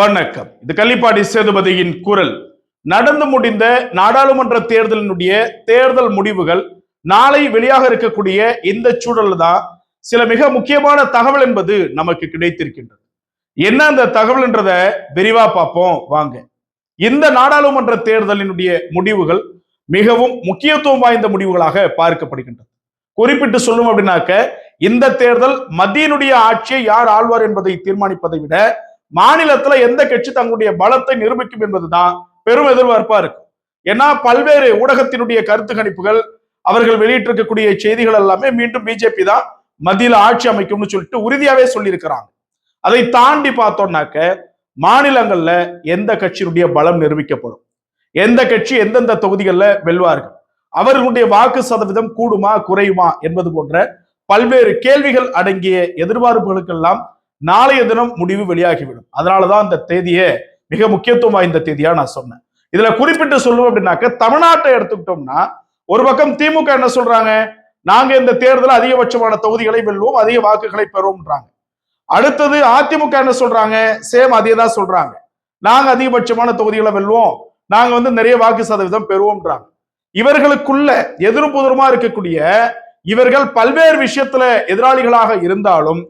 வணக்கம். இது கள்ளிப்பாடி சேதுபதியின் குரல். நடந்து முடிந்த நாடாளுமன்ற தேர்தலினுடைய தேர்தல் முடிவுகள் நாளை வெளியாக இருக்கக்கூடிய இந்த சூழல்ல தான் சில மிக முக்கியமான தகவல் என்பது நமக்கு கிடைத்திருக்கின்றது. என்ன அந்த தகவல்ன்றத விரிவா பார்ப்போம் வாங்க. இந்த நாடாளுமன்ற தேர்தலினுடைய முடிவுகள் மிகவும் முக்கியத்துவம் வாய்ந்த முடிவுகளாக பார்க்கப்படுகின்றது. குறிப்பிட்டு சொல்லும் அப்படின்னாக்க இந்த தேர்தல் மத்தியினுடைய ஆட்சியை யார் ஆழ்வார் என்பதை தீர்மானிப்பதை விட மாநிலத்துல எந்த கட்சி தங்களுடைய பலத்தை நிரூபிக்கும் என்பதுதான் பெரும் எதிர்பார்ப்பா இருக்கும். ஏன்னா பல்வேறு ஊடகத்தினுடைய கருத்து கணிப்புகள் அவர்கள் வெளியிட்டிருக்கக்கூடிய செய்திகள் எல்லாமே மீண்டும் பிஜேபி தான் மத்தியில ஆட்சி அமைக்கும்னு சொல்லிட்டு உறுதியாவே சொல்லியிருக்கிறாங்க. அதை தாண்டி பார்த்தோம்னாக்க மாநிலங்கள்ல எந்த கட்சியினுடைய பலம் நிரூபிக்கப்படும்? எந்த கட்சி எந்தெந்த தொகுதிகளில் வெல்வார்கள்? அவர்களுடைய வாக்கு சதவீதம் கூடுமா குறையுமா என்பது போன்ற பல்வேறு கேள்விகள் அடங்கிய எதிர்பார்ப்புகளுக்கெல்லாம் நாளைய தினம் முடிவு வெளியாகிவிடும். அதனாலதான் இந்த தேதியை மிக முக்கியத்துவம் வாய்ந்த தேதியா நான் சொன்னேன். இதுல குறிப்பிட்டு சொல்லுவோம் அப்படின்னாக்க தமிழ்நாட்டை எடுத்துக்கிட்டோம்னா ஒரு பக்கம் திமுக என்ன சொல்றாங்க? நாங்க இந்த தேர்தலில் அதிகபட்சமான தொகுதிகளை வெல்வோம் அதிக வாக்குகளை பெறுவோம்ன்றாங்க. அடுத்தது அதிமுக என்ன சொல்றாங்க? சேம் அதே தான் சொல்றாங்க. நாங்க அதிகபட்சமான தொகுதிகளை வெல்வோம் நாங்க வந்து நிறைய வாக்கு சதவீதம் பெறுவோம்ன்றாங்க. இவர்களுக்குள்ள எதிரும் புதிருமா இருக்கக்கூடிய இவர்கள் பல்வேறு விஷயத்துல எதிராளிகளாக இருந்தாலும்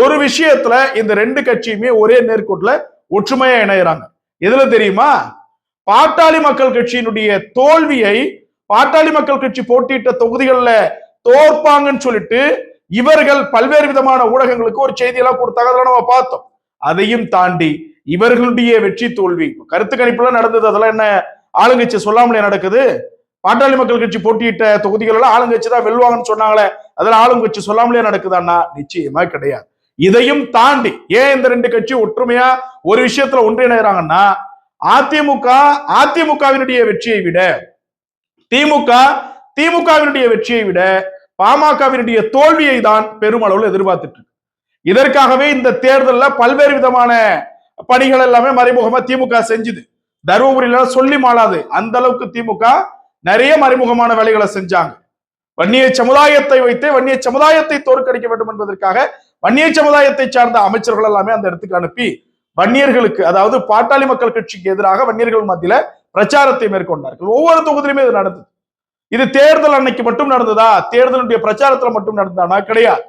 ஒரு விஷயத்துல இந்த ரெண்டு கட்சியுமே ஒரே நேர்கோட்டுல ஒற்றுமையா இணையறாங்க. எதுல தெரியுமா? பாட்டாளி மக்கள் கட்சியினுடைய தோல்வியை பாட்டாளி மக்கள் கட்சி போட்டியிட்ட தொகுதிகள்ல தோற்பாங்கன்னு சொல்லிட்டு இவர்கள் பல்வேறு விதமான ஊடகங்களுக்கு ஒரு செய்தியெல்லாம் கொடுத்தாங்க. அதெல்லாம் நம்ம பார்த்தோம். அதையும் தாண்டி இவர்களுடைய வெற்றி தோல்வி. கருத்து கணிப்புலாம் நடந்தது அதெல்லாம் என்ன ஆளுங்கட்சி சொல்லாமலே நடக்குது? பாட்டாளி மக்கள் கட்சி போட்டியிட்ட தொகுதிகள் எல்லாம் ஆளுங்கட்சி தான் வெல்வாங்கன்னு சொன்னாங்களே அதெல்லாம் ஆளுங்கட்சி சொல்லாமலே நடக்குதான்னா? நிச்சயமா கிடையாது. இதையும் தாண்டி ஏன் இந்த ரெண்டு கட்சி ஒற்றுமையா ஒரு விஷயத்துல ஒன்றிணைகிறாங்கன்னா அதிமுக அதிமுகவினுடைய வெற்றியை விட திமுக திமுகவினுடைய வெற்றியை விட பாமகவினுடைய தோல்வியை தான் பெருமளவில் எதிர்பார்த்துட்டு இருக்கு. இதற்காகவே இந்த தேர்தலில் பல்வேறு விதமான பணிகள் எல்லாமே மறைமுகமா திமுக செஞ்சுது. தருமபுரியில சொல்லி மாளாது அந்த அளவுக்கு திமுக நிறைய மறைமுகமான வேலைகளை செஞ்சாங்க. வன்னிய சமுதாயத்தை வைத்து வன்னிய சமுதாயத்தை தோற்கடிக்க வேண்டும் என்பதற்காக வன்னிய சமுதாயத்தை சார்ந்த அமைச்சர்கள் எல்லாமே அந்த இடத்துக்கு அனுப்பி வன்னியர்களுக்கு அதாவது பாட்டாளி மக்கள் கட்சிக்கு எதிராக வன்னியர்கள் மத்தியில பிரச்சாரத்தை மேற்கொண்டார்கள். ஒவ்வொரு தொகுதியிலுமே இது நடந்தது. இது தேர்தல் அன்னைக்கு மட்டும் நடந்ததா? தேர்தலுடைய பிரச்சாரத்துல மட்டும் நடந்தானா கிடையாது.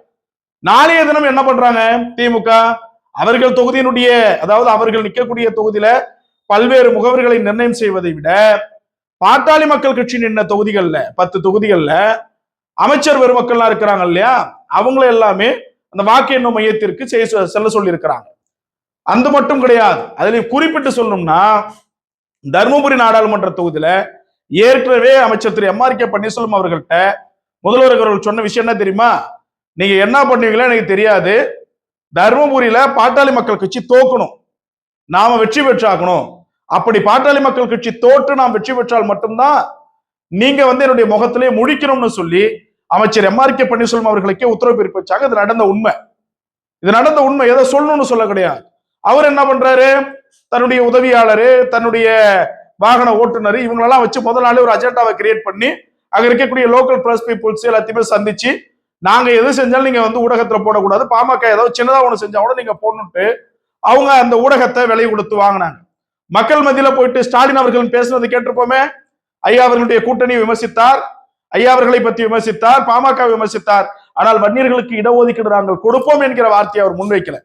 நாளைய தினம் என்ன பண்றாங்க? திமுக அவர்கள் தொகுதியினுடைய அதாவது அவர்கள் நிற்கக்கூடிய தொகுதியில பல்வேறு முகவர்களை நிர்ணயம் செய்வதை விட பாட்டாளி மக்கள் கட்சி நின்ன தொகுதிகள்ல பத்து தொகுதிகள்ல அமைச்சர் பெருமக்கள்லாம் இருக்கிறாங்க இல்லையா? அவங்கள எல்லாமே அந்த வாக்கு எண்ணும் மையத்திற்கு செய்ய செல்ல சொல்லியிருக்கிறாங்க. அந்த மட்டும் கிடையாது. அதுல குறிப்பிட்டு சொல்லணும்னா தருமபுரி நாடாளுமன்ற தொகுதியில ஏற்கனவே அமைச்சர் திரு எம்ஆர் கே பன்னீர்செல்வம் அவர்கள்ட்ட முதல்வர் அவர்கள் சொன்ன விஷயம் என்ன தெரியுமா? நீங்க என்ன பண்ணுவீங்களோ எனக்கு தெரியாது. தருமபுரியில பாட்டாளி மக்கள் கட்சி தோக்கணும். நாம வெற்றி பெற்றாகணும். அப்படி பாட்டாளி மக்கள் கட்சி தோற்று நாம் வெற்றி பெற்றால் மட்டும்தான் நீங்க வந்து என்னுடைய முகத்திலே முழிக்கணும்னு சொல்லி அமைச்சர் எம்ஆர் கே பன்னீர்செல்வம் அவர்களுக்கே உத்தரவு பிறப்பிச்சாங்க. இது நடந்த உண்மை. இது நடந்த உண்மை. எதை சொல்லணும்னு சொல்ல கிடையாது. அவர் என்ன பண்றாரு? தன்னுடைய உதவியாளரு தன்னுடைய வாகன ஓட்டுநர் இவங்களெல்லாம் வச்சு முதல் நாளே ஒரு அஜெண்டாவை கிரியேட் பண்ணி அங்க இருக்கக்கூடிய லோக்கல் பிரஸ் பீப்புள்ஸ் எல்லாத்தையுமே சந்திச்சு நாங்க எது செஞ்சாலும் நீங்க வந்து ஊடகத்துல போடக்கூடாது. பாமக ஏதாவது சின்னதா ஒண்ணு செஞ்சா கூட நீங்க போடணுட்டு அவங்க அந்த ஊடகத்தை விலை கொடுத்து வாங்கினாங்க. மக்கள் மத்தியில போயிட்டு ஸ்டாலின் அவர்கள் பேசுனது கேட்டிருப்போமே? ஐயா அவர்களுடைய கூட்டணி விமர்சித்தார். ஐயா அவர்களை பற்றி விமர்சித்தார் பாமக விமர்சித்தார். ஆனால் வன்னியர்களுக்கு இடஒதுக்கீடு நாங்கள் கொடுப்போம் என்கிற வார்த்தையை அவர் முன்வைக்கல.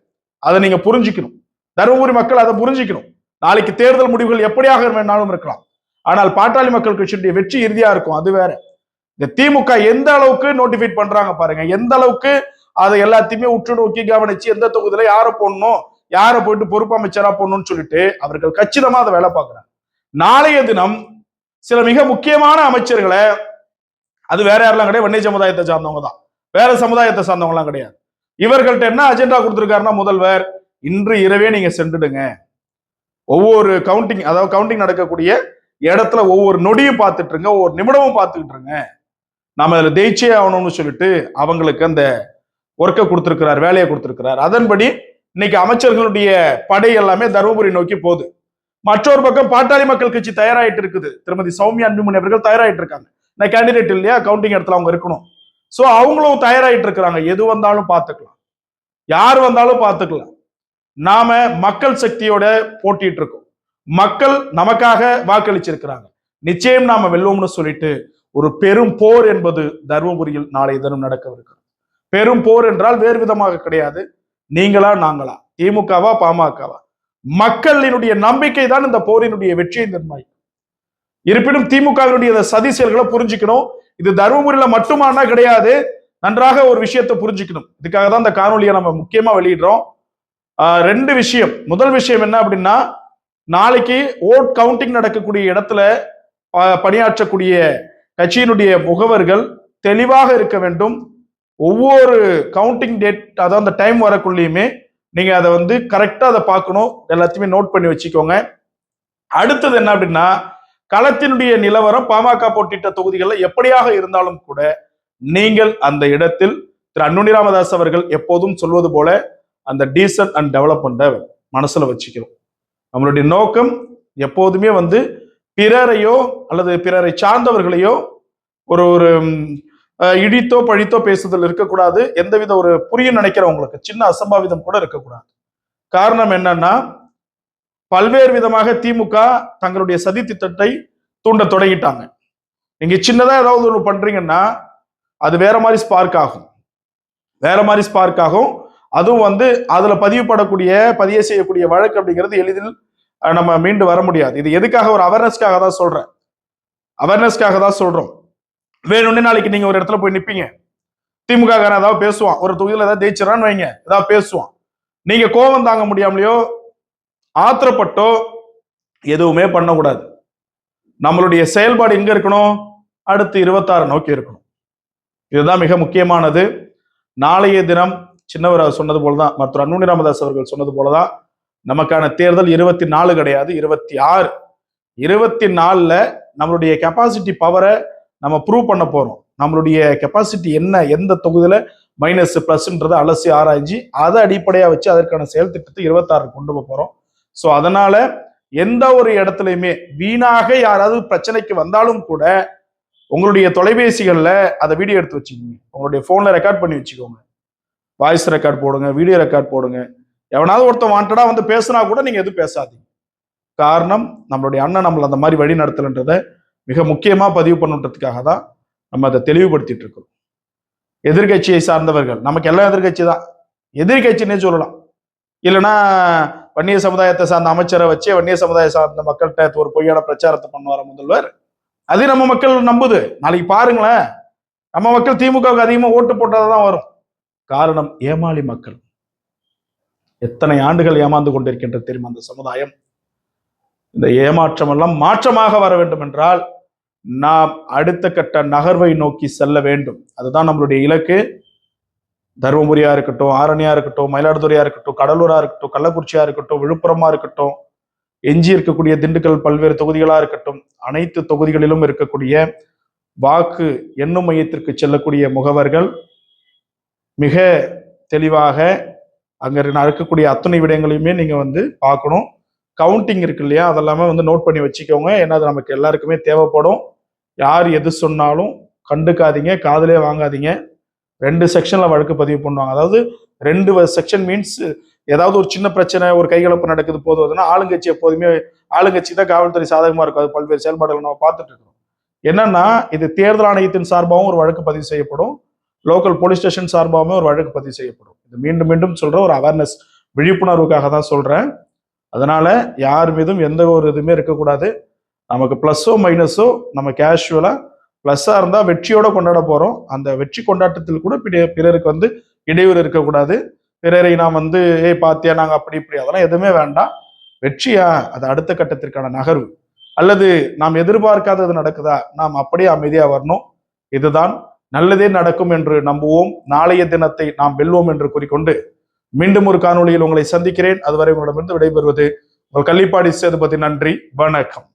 அதை நீங்க புரிஞ்சுக்கணும். தருமபுரி மக்கள் அதை புரிஞ்சுக்கணும். நாளைக்கு தேர்தல் முடிவுகள் எப்படியாக வேணாலும் இருக்கலாம். ஆனால் பாட்டாளி மக்கள் கட்சியுடைய வெற்றி இறுதியா இருக்கும் அது வேற. இந்த திமுக எந்த அளவுக்கு நோட்டிஃபைட் பண்றாங்க பாருங்க. எந்த அளவுக்கு அதை எல்லாத்தையுமே உற்று நோக்கி கவனிச்சு எந்த தொகுதியில யாரை போடணும் யாரை போயிட்டு பொறுப்பு அமைச்சரா போடணும்னு சொல்லிட்டு அவர்கள் கச்சிதமா அதை வேலை பார்க்கிறாங்க. நாளைய தினம் சில மிக முக்கியமான அமைச்சர்களை அது வேற யாரெல்லாம் கிடையாது? வன்னிய சமுதாயத்தை சார்ந்தவங்க தான். வேற சமுதாயத்தை சார்ந்தவங்கலாம் கிடையாது. இவர்கள்ட்ட என்ன அஜெண்டா கொடுத்துருக்காருன்னா முதல்வர் இன்று இரவே நீங்க சென்றுடுங்க. ஒவ்வொரு கவுண்டிங் அதாவது கவுண்டிங் நடக்கக்கூடிய இடத்துல ஒவ்வொரு நொடியும் பார்த்துட்டு இருங்க ஒவ்வொரு நிமிடமும் பார்த்துக்கிட்டு இருங்க நாம அதில் ஜெயிச்சே ஆகணும்னு சொல்லிட்டு அவங்களுக்கு அந்த ஒர்க்கை கொடுத்துருக்கிறார் வேலையை கொடுத்துருக்கிறார். அதன்படி இன்னைக்கு அமைச்சர்களுடைய படை எல்லாமே தருமபுரி நோக்கி போகுது. மற்றொரு பக்கம் பாட்டாளி மக்கள் கட்சி தயாராயிட்டு இருக்குது. திருமதி சௌமியா அன்புமணி அவர்கள் தயாராகிட்டு இருக்காங்க. நான் கேண்டிடேட் இல்லையா? கவுண்டிங் இடத்துல அவங்க இருக்கணும். சோ அவங்களும் தயாராயிட்டு இருக்கிறாங்க. எது வந்தாலும் பார்த்துக்கலாம். யார் வந்தாலும் பார்த்துக்கலாம். நாம மக்கள் சக்தியோட போட்டிட்டு இருக்கோம். மக்கள் நமக்காக வாக்களிச்சிருக்கிறாங்க. நிச்சயம் நாம வெல்வோம்னு சொல்லிட்டு ஒரு பெரும் போர் என்பது தருமபுரியில் நாளை தினம் நடக்கவிருக்கிறது. பெரும் போர் என்றால் வேறு விதமாக கிடையாது. நீங்களா நாங்களா? திமுகவா பாமகவா? மக்களினுடைய நம்பிக்கை தான் இந்த போரினுடைய வெற்றியை நிர்ணயிக்கும் இருப்பினும் திமுகவினுடைய சதி செயல்களை புரிஞ்சுக்கணும். இது தருமபுரியில மட்டுமானா கிடையாது. நன்றாக ஒரு விஷயத்தை புரிஞ்சுக்கணும். இதுக்காக தான் இந்த காணொலியை நம்ம முக்கியமா வெளியிடுறோம். ரெண்டு விஷயம். முதல் விஷயம் என்ன அப்படின்னா நாளைக்கு ஓட் கவுண்டிங் நடக்கக்கூடிய இடத்துல பணியாற்றக்கூடிய கட்சியினுடைய முகவர்கள் தெளிவாக இருக்க வேண்டும். ஒவ்வொரு கவுண்டிங் டேட் அதாவது அந்த டைம் வரக்குள்ளேயுமே நீங்கள் அதை வந்து கரெக்டாக அதை பார்க்கணும். எல்லாத்தையுமே நோட் பண்ணி வச்சுக்கோங்க. அடுத்தது என்ன அப்படின்னா களத்தினுடைய நிலவரம் பாமக போட்டிட்ட தொகுதிகளில் எப்படியாக இருந்தாலும் கூட நீங்கள் அந்த இடத்தில் திரு அன்னுனி ராமதாஸ் அவர்கள் எப்போதும் சொல்வது போல அந்த டீசன்ட் அண்ட் டெவலப்மெண்ட்டை மனசுல வச்சுக்கிறோம் நம்மளுடைய நோக்கம் எப்போதுமே வந்து பிறரையோ அல்லது பிறரை சார்ந்தவர்களையோ ஒரு ஒரு இடித்தோ பழித்தோ பேசுதல் இருக்கக்கூடாது. எந்தவித ஒரு புரிய நினைக்கிறவங்களுக்கு சின்ன அசம்பாவிதம் கூட இருக்கக்கூடாது. காரணம் என்னன்னா பல்வேறு விதமாக திமுக தங்களுடைய சதி திட்டத்தை தூண்ட தொடங்கிட்டாங்க. நீங்க சின்னதா ஏதாவது ஒன்று பண்றீங்கன்னா அது வேற மாதிரி ஸ்பார்க் ஆகும். வேற மாதிரி ஸ்பார்க் ஆகும். அதுவும் வந்து அதுல பதிவுபடக்கூடிய பதிவு செய்யக்கூடிய வழக்கு அப்படிங்கிறது எளிதில் நம்ம மீண்டு வர முடியாது. இது எதுக்காக ஒரு அவேர்னஸ்க்காக தான் சொல்றேன். அவேர்னஸ்க்காக தான் சொல்றோம். வேணும்னு நாளைக்கு நீங்க ஒரு இடத்துல போய் நிப்பீங்க. திமுக ஏதாவது பேசுவான். ஒரு தொகுதியில் ஏதாவது ஜெயிச்சிடறான்னு வைங்க. ஏதாவது பேசுவான். நீங்க கோபம் தாங்க முடியாமலையோ ஆத்திரப்பட்டோ எதுவுமே பண்ணக்கூடாது. நம்மளுடைய செயல்பாடு எங்க இருக்கணும்? அடுத்து இருபத்தாறு நோக்கி இருக்கணும். இதுதான் மிக முக்கியமானது. நாளைய தினம் சின்னவர் சொன்னது போலதான் மற்ற அன்னுனி ராமதாஸ் அவர்கள் சொன்னது போலதான் நமக்கான தேர்தல் இருபத்தி நாலு கிடையாது இருபத்தி ஆறு இருபத்தி நாலுல நம்மளுடைய கெப்பாசிட்டி பவரை நம்ம ப்ரூவ் பண்ண போறோம். நம்மளுடைய கெப்பாசிட்டி என்ன எந்த தொகுதியில மைனஸ் பிளஸ்ன்றதை அலசி ஆராய்ஞ்சு அதை அடிப்படையா வச்சு அதற்கான செயல் திட்டத்தை இருபத்தாறு கொண்டு போக போறோம். ஸோ அதனால எந்த ஒரு இடத்துலையுமே வீணாக யாராவது பிரச்சனைக்கு வந்தாலும் கூட உங்களுடைய தொலைபேசிகளில் அதை வீடியோ எடுத்து வச்சுக்கோங்க. உங்களுடைய ஃபோனில் ரெக்கார்ட் பண்ணி வச்சுக்கோங்க. வாய்ஸ் ரெக்கார்ட் போடுங்க வீடியோ ரெக்கார்ட் போடுங்க. எவனாவது ஒருத்தன் வாண்டடாக வந்து பேசுனா கூட நீங்கள் எதுவும் பேசாதீங்க. காரணம் நம்மளுடைய அண்ணன் நம்மளை அந்த மாதிரி வழி நடத்தலன்றதை மிக முக்கியமாக பதிவு பண்ணுன்றதுக்காக தான் நம்ம அதை தெளிவுபடுத்திட்டு இருக்கிறோம் எதிர்கட்சியை சார்ந்தவர்கள் நமக்கு எல்லாம் எதிர்கட்சி தான். எதிர்கட்சின்னே சொல்லலாம். இல்லைன்னா வன்னிய சமுதாயத்தை சார்ந்த அமைச்சரை வச்சு வன்னிய சமுதாய சார்ந்த மக்கள்கிட்ட ஒரு பொய்யான பிரச்சாரத்தை பண்ணுவார முதல்வர்? அது நம்ம மக்கள் நம்புது. நாளைக்கு பாருங்களேன். நம்ம மக்கள் திமுகவுக்கு அதிகமாக ஓட்டு போட்டதான் தான் வரும். காரணம் ஏமாளி மக்கள். எத்தனை ஆண்டுகள் ஏமாந்து கொண்டிருக்கின்றது தெரியும் அந்த சமுதாயம்? இந்த ஏமாற்றம் எல்லாம் மாற்றமாக வர வேண்டும் என்றால் நாம் அடுத்த கட்ட நகர்வை நோக்கி செல்ல வேண்டும். அதுதான் நம்மளுடைய இலக்கு. தருமபுரியா இருக்கட்டும் ஆரணியா இருக்கட்டும் மயிலாடுதுறையா இருக்கட்டும் கடலூரா இருக்கட்டும் கள்ளக்குறிச்சியா இருக்கட்டும் விழுப்புரமா இருக்கட்டும் எஞ்சி இருக்கக்கூடிய திண்டுக்கல் பல்வேறு தொகுதிகளா இருக்கட்டும் அனைத்து தொகுதிகளிலும் இருக்கக்கூடிய வாக்கு எண்ணும் மையத்திற்கு செல்லக்கூடிய முகவர்கள் மிக தெளிவாக அங்க இருக்கக்கூடிய அத்தனை விடயங்களையுமே நீங்க வந்து பார்க்கணும். கவுண்டிங் இருக்கு இல்லையா? அதெல்லாமே வந்து நோட் பண்ணி வச்சுக்கோங்க. ஏன்னா அது நமக்கு எல்லாருக்குமே தேவைப்படும். யார் எது சொன்னாலும் கண்டுக்காதீங்க காதலே வாங்காதீங்க. ரெண்டு செக்ஷன்ல வழக்கு பதிவு பண்ணுவாங்க. அதாவது ரெண்டு செக்ஷன் மீன்ஸ் ஏதாவது ஒரு சின்ன பிரச்சனை ஒரு கைகலப்பு நடக்குது போதும் ஆளுங்கட்சி எப்போதுமே ஆளுங்கட்சி தான் காவல்துறை சாதகமா இருக்கும். அது பல்வேறு செயல்பாடுகள் நம்ம பார்த்துட்டு இருக்கோம் என்னன்னா இது தேர்தல் ஆணையத்தின் சார்பாகவும் ஒரு வழக்கு பதிவு செய்யப்படும். லோக்கல் போலீஸ் ஸ்டேஷன் சார்பாகவும் ஒரு வழக்கு பதிவு செய்யப்படும். இது மீண்டும் மீண்டும் சொல்ற ஒரு அவேர்னஸ் விழிப்புணர்வுக்காக தான் சொல்றேன். அதனால யார் மீதும் எந்த ஒரு இதுவுமே இருக்கக்கூடாது. நமக்கு ப்ளஸ்ஸோ மைனஸோ நம்ம கேஷுவலாக ப்ளஸ்ஸாக இருந்தால் வெற்றியோட கொண்டாட போகிறோம் அந்த வெற்றி கொண்டாட்டத்தில் கூட பிற- பிறருக்கு வந்து இடையூறு இருக்கக்கூடாது. பிறரை நாம் வந்து ஏய் பாத்தியா நாங்கள் அப்படி இப்படி. அதெல்லாம் எதுவுமே வேண்டாம். வெற்றியா? அது அடுத்த கட்டத்திற்கான நகர்வு. அல்லது நாம் எதிர்பார்க்காதது நடக்குதா? நாம் அப்படியே அமைதியாக வரணும். இதுதான் நல்லதே நடக்கும் என்று நம்புவோம். நாளைய தினத்தை நாம் வெல்வோம் என்று கூறிக்கொண்டு மீண்டும் ஒரு காணொளியில் உங்களை சந்திக்கிறேன். அதுவரை உங்களிடமிருந்து விடைபெறுவது உங்கள் கள்ளிப்பாடி சேதுபதி. நன்றி. வணக்கம்.